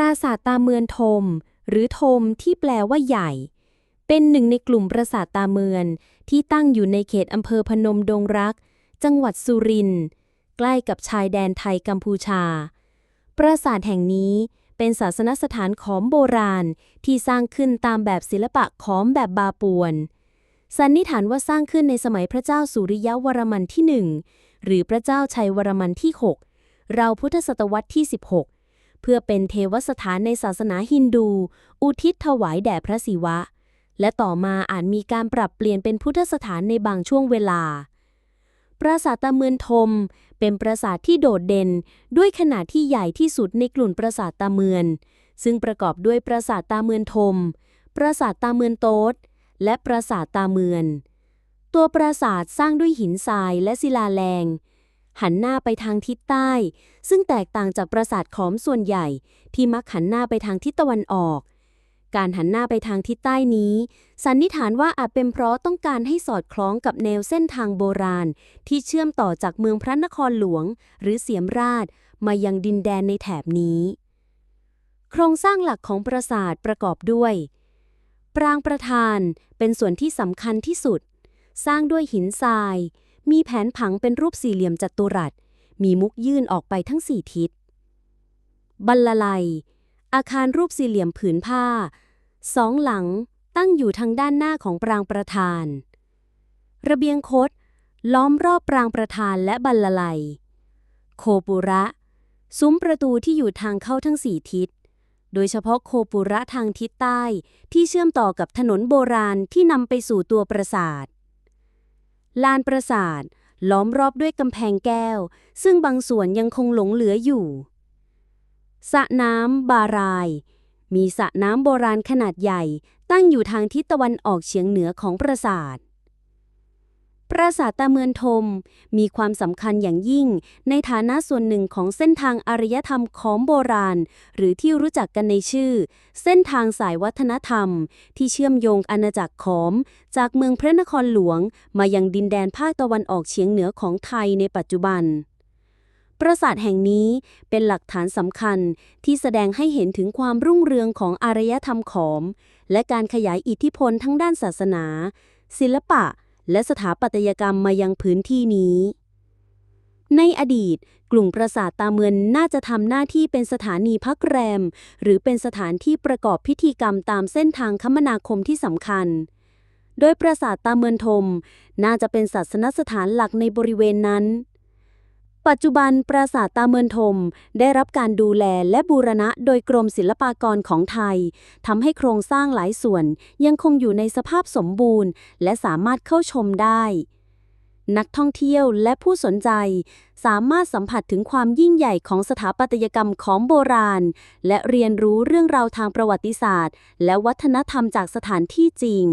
ราสาทตาเมือนทมหรือทมที่แปลว่าใหญ่ เป็นหนึ่งในกลุ่มปราสาทตาเมือนที่ตั้งอยู่ในเขตอำเภอพนมดงรัก จังหวัดสุรินทร์ใกล้กับชายแดนไทยกัมพูชา ปราสาทแห่งนี้เป็นศาสนสถานขอมโบราณที่สร้างขึ้นตามแบบศิลปะขอมแบบบาปวน สันนิษฐานว่าสร้างขึ้นในสมัยพระเจ้าสุริยวรมันที่หนึ่งหรือพระเจ้าชัยวรมันที่6ราพุทธศตวรรษที่ 16 เพื่อเป็นเทวสถานในศาสนาฮินดู อุทิศถวายแด่พระศิวะ และต่อมาอาจมีการปรับเปลี่ยนเป็นพุทธสถานในบางช่วงเวลา ปราสาทตาเมือนทม เป็นปราสาทที่โดดเด่น ด้วยขนาดที่ใหญ่ที่สุดในกลุ่มปราสาทตาเมือน ซึ่งประกอบด้วยปราสาทตาเมือนทม ปราสาทตาเมือนโต๊ดและปราสาทตาเมือน ตัวปราสาทสร้างด้วยหินทรายและศิลาแรง หันหน้าไปทางทิศใต้ ซึ่งแตกต่างจากปราสาทขอมส่วนใหญ่ที่มักหันหน้าไปทางทิศตะวันออก การหันหน้าไปทางทิศใต้นี้ สันนิษฐานว่าอาจเป็นเพราะต้องการให้สอดคล้องกับแนวเส้นทางโบราณ ที่เชื่อมต่อจากเมืองพระนครหลวง หรือเสียมราช มายังดินแดนในแถบนี้ โครงสร้างหลักของปราสาทประกอบด้วย ปรางประธานเป็นส่วนที่สำคัญที่สุด สร้างด้วยหินทราย มีแผนผังเป็นรูปสี่เหลี่ยมจัตุรัส มีมุกยื่นออกไปทั้งสี่ทิศ บัลลลัย อาคารรูปสี่เหลี่ยมผืนผ้า สองหลังตั้งอยู่ทางด้านหน้าของปรางประธาน ระเบียงคดล้อมรอบปรางประธานและบัลลลัย โคปุระ ซุ้มประตูที่อยู่ทางเข้าทั้งสี่ทิศ โดยเฉพาะโคปุระทางทิศใต้ที่เชื่อมต่อกับถนนโบราณที่นำไปสู่ตัวปราสาท ลานปราสาท ล้อมรอบด้วยกำแพงแก้ว ซึ่งบางส่วนยังคงหลงเหลืออยู่สระน้ำบาราย มีสระน้ำโบราณขนาดใหญ่ ตั้งอยู่ทางทิศตะวันออกเฉียงเหนือของปราสาท ปราสาทตาเมือนทม มีความสำคัญอย่างยิ่ง ในฐานะส่วนหนึ่งของเส้นทางอารยธรรมของโบราณ หรือที่รู้จักกันในชื่อ เส้นทางสายวัฒนธรรม ที่เชื่อมโยงอาณาจักรขอม จากเมืองพระนครหลวง มายังดินแดนภาคตะวันออกเฉียงเหนือของไทยในปัจจุบัน ปราสาทแห่งนี้เป็นหลักฐานสำคัญที่แสดงให้เห็นถึงความรุ่งเรืองของอารยธรรมขอม และการขยายอิทธิพลทั้งด้านศาสนา ศิลปะ และสถาปัตยกรรมมายังพื้นที่นี้ ในอดีต กลุ่มปราสาทตาเมือนน่าจะทำหน้าที่เป็นสถานีพักแรม หรือเป็นสถานที่ประกอบพิธีกรรมตามเส้นทางคมนาคมที่สำคัญ โดยปราสาทตาเมือนทม น่าจะเป็นศาสนสถานหลักในบริเวณนั้น ปัจจุบันปราสาทตาเมือนทม ได้รับการดูแลและบูรณะโดยกรมศิลปากรของไทยทำให้โครงสร้างหลายส่วนยังคงอยู่ในสภาพสมบูรณ์ และสามารถเข้าชมได้ นักท่องเที่ยวและผู้สนใจ สามารถสัมผัสถึงความยิ่งใหญ่ของสถาปัตยกรรมของโบราณ และเรียนรู้เรื่องราวทางประวัติศาสตร์ และวัฒนธรรมจากสถานที่จริง